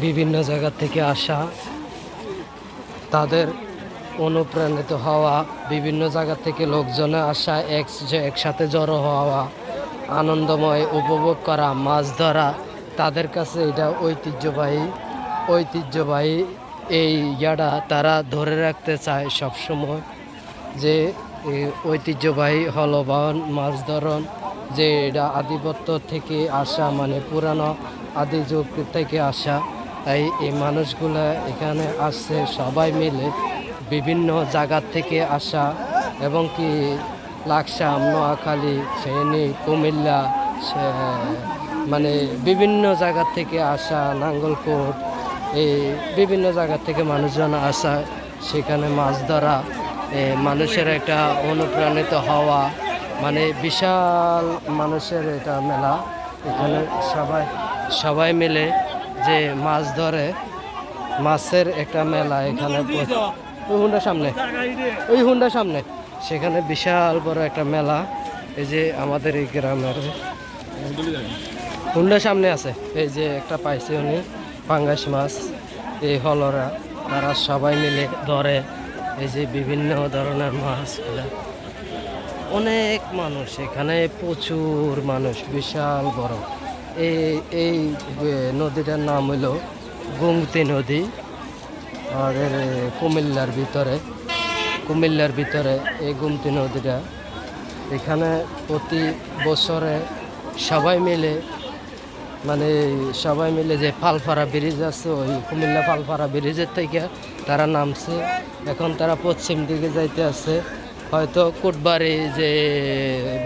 বিভিন্ন জায়গা থেকে আসা, তাদের অনুপ্রাণিত হওয়া, বিভিন্ন জায়গা থেকে লোকজনে আসা, এক যে একসাথে জড়ো হওয়া, আনন্দময় উপভোগ করা, মাছ ধরা, তাদের কাছে এটা ঐতিহ্যবাহী ঐতিহ্যবাহী এই ইয়াটা তারা ধরে রাখতে চায় সবসময় যে ঐতিহ্যবাহী হলবাহন, মাছ ধরন, যে এটা আধিপত্য থেকে আসা মানে পুরানো আদি যুগ থেকে আসা। তাই এই মানুষগুলা এখানে আসছে সবাই মিলে বিভিন্ন জায়গার থেকে আসা এবং কি লাকসাম, নোয়াখালী, ফেনী, কুমিল্লা মানে বিভিন্ন জায়গার থেকে আসা, নাঙ্গলকোট, এই বিভিন্ন জায়গা থেকে মানুষজন আসা, সেখানে মাছ ধরা মানুষের একটা অনুপ্রাণিত হওয়া মানে বিশাল মানুষের এটা মেলা। এখানে সবাই সবাই মিলে যে মাছ ধরে, মাছের একটা মেলা এখানে ওই হুন্ডার সামনে, ওই হুন্ডার সামনে। সেখানে বিশাল বড় একটা মেলা, এই যে আমাদের এই গ্রামের। হুন্ডার সামনে আছে, এই যে একটা পাইছে উনি, পাঙ্গাস মাছ, এই হলরা, তারা সবাই মিলে ধরে, এই যে বিভিন্ন ধরনের মাছ অনেক মানুষ এখানে, প্রচুর মানুষ, বিশাল বড়। এই এই নদীটার নাম হলো গুমতি নদী। আর কুমিল্লার ভিতরে কুমিল্লার ভিতরে এই গুমতি নদীটা। এখানে প্রতি বছরে সবাই মিলে মানে সবাই মিলে যে ফালফারা ব্রিজ আছে, ওই কুমিল্লা ফালফারা ব্রিজের থেকে তারা নামছে। এখন তারা পশ্চিম দিকে যাইতে আছে। হয়তো কোটবাড়ি যে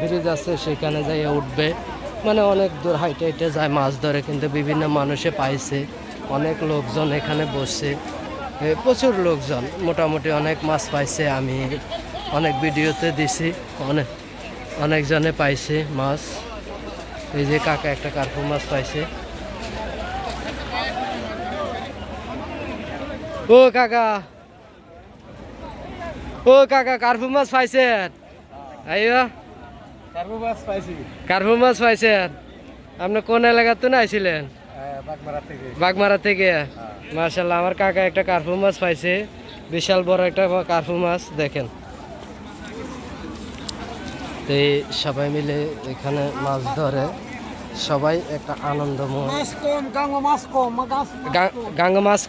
ব্রিজ আছে, সেখানে যাইয়া উঠবে। মানে অনেক দূর হাইটে হাইটে যায়, মাছ ধরে, কিন্তু বিভিন্ন মানুষে পাইছে। অনেক লোকজন এখানে বসছে। প্রচুর লোকজন, মোটামুটি অনেক মাছ পাইছে আমি। অনেক ভিডিওতে দিছি, অনেক, অনেকজনে পাইছে মাছ। এই যে কাকা একটা কার্পু মাছ পাইছে। ও কাকা ও কাকা, কার্পু মাছ পাইছেন? আইয়া। কার্বো মাছ পাইছি। পাইছেন? আপনি কোন এলাকাতে না আইছিলেন? বাগমারা থেকে। মার্শাল্লাহ আমার কাকা একটা কার্পু মাছ পাইছে। বিশাল বড় একটা কার্পু মাছ দেখেন। তো সবাই মিলে এখানে মাছ ধরে। সবাই একটা আনন্দময় গাঙ্গো মাছ কম মাছ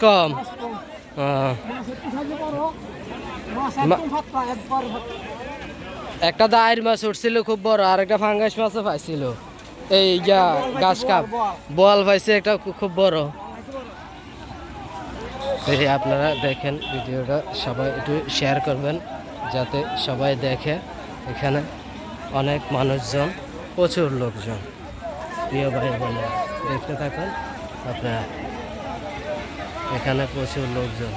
একটু দায়ের মাছ উঠছিল খুব বড়, আর একটা ফাঙ্গাস মাছও পাইছিল। এই যা গাছ কাপ বল পাইছে একটা খুব বড়। এই আপনারা দেখেন ভিডিওটা, সবাই একটু শেয়ার করবেন, যাতে সবাই দেখে। এখানে অনেক মানুষজন, প্রচুর লোকজন। প্রিয় ভাই বোনে দেখতে থাকুন আপনারা। এখানে প্রচুর লোকজন।